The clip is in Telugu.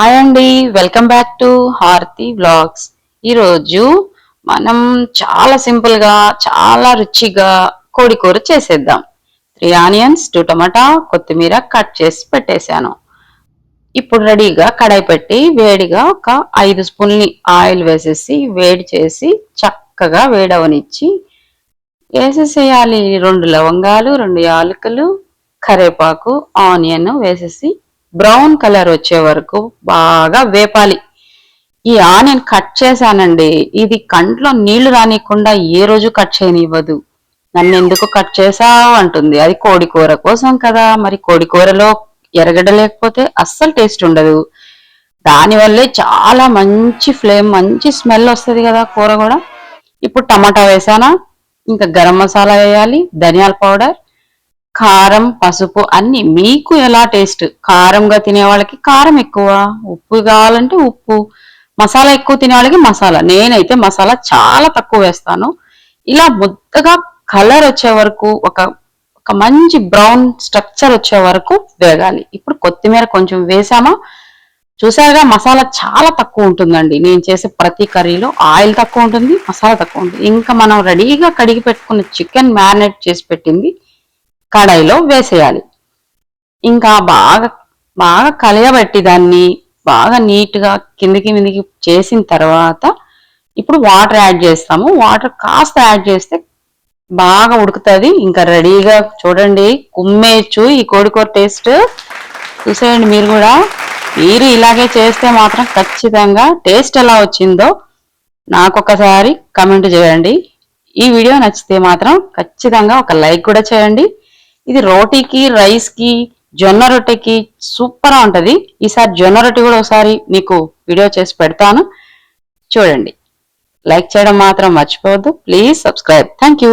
హాయ్ అండి welcome back to Harathi vlogs ఈరోజు మనం చాలా సింపుల్గా చాలా రుచిగా కోడి కూర చేసేద్దాం. త్రీ ఆనియన్స్ టూ టమాటా కొత్తిమీర కట్ చేసి పెట్టేశాను. ఇప్పుడు రెడీగా కడాయి పెట్టి వేడిగా ఒక ఐదు స్పూన్లు ఆయిల్ వేసేసి వేడి చేసి చక్కగా వేడవనిచ్చి వేసేసేయాలి. రెండు లవంగాలు రెండు యాలకులు కరేపాకు ఆనియన్ వేసేసి బ్రౌన్ కలర్ వచ్చే వరకు బాగా వేపాలి. ఈ ఆనియన్ కట్ చేశానండి. ఇది కంట్లో నీళ్ళు రానియకుండా ఏ రోజు కట్ చేయనివ్వదు. నన్ను ఎందుకు కట్ చేసావు అంటుంది. అది కోడి కూర కోసం కదా. మరి కోడి కూరలో ఎరగడ లేకపోతే అస్సలు టేస్ట్ ఉండదు. దానివల్లే చాలా మంచి ఫ్లేమ్ మంచి స్మెల్ వస్తుంది కదా కూర కూడా. ఇప్పుడు టమాటా వేసానా? ఇంకా గరం మసాలా వేయాలి ధనియాల పౌడర్ కారం పసుపు అన్ని మీకు ఎలా టేస్ట్ కారంగా తినే వాళ్ళకి కారం ఎక్కువ. ఉప్పు కావాలంటే ఉప్పు. మసాలా ఎక్కువ తినే వాళ్ళకి మసాలా. నేనైతే మసాలా చాలా తక్కువ వేస్తాను. ఇలా ముద్దగా కలర్ వచ్చే వరకు ఒక ఒక మంచి బ్రౌన్ స్ట్రక్చర్ వచ్చే వరకు వేగాలి. ఇప్పుడు కొత్తిమీర కొంచెం వేసామా? చూసారుగా మసాలా చాలా తక్కువ ఉంటుందండి. నేను చేసే ప్రతి కర్రీలో ఆయిల్ తక్కువ ఉంటుంది మసాలా తక్కువ ఉంటుంది. ఇంకా మనం రెడీగా కడిగి పెట్టుకున్న చికెన్ మ్యారినేట్ చేసి పెట్టింది. కడాయిలో వేసేయాలి. ఇంకా బాగా బాగా కలయబెట్టి దాన్ని బాగా నీట్గా కిందికి మిందికి చేసిన తర్వాత ఇప్పుడు వాటర్ యాడ్ చేస్తాము. వాటర్ కాస్త యాడ్ చేస్తే బాగా ఉడుకుతుంది. ఇంకా రెడీగా చూడండి. కుమ్మేయచ్చు ఈ కోడికూర టేస్ట్. చూసేయండి మీరు కూడా. మీరు ఇలాగే చేస్తే మాత్రం ఖచ్చితంగా టేస్ట్ ఎలా వచ్చిందో నాకొకసారి కమెంట్ చేయండి. ఈ వీడియో నచ్చితే మాత్రం ఖచ్చితంగా ఒక లైక్ కూడా చేయండి. ఇది రోటీకి రైస్కి జొన్న రొట్టెకి సూపర్ ఉంటుంది. ఈసారి జొన్న రొట్టె కూడా ఒకసారి మీకు వీడియో చేసి పెడతాను. చూడండి. లైక్ చేయడం మాత్రం మర్చిపోవద్దు. Please subscribe. Thank you.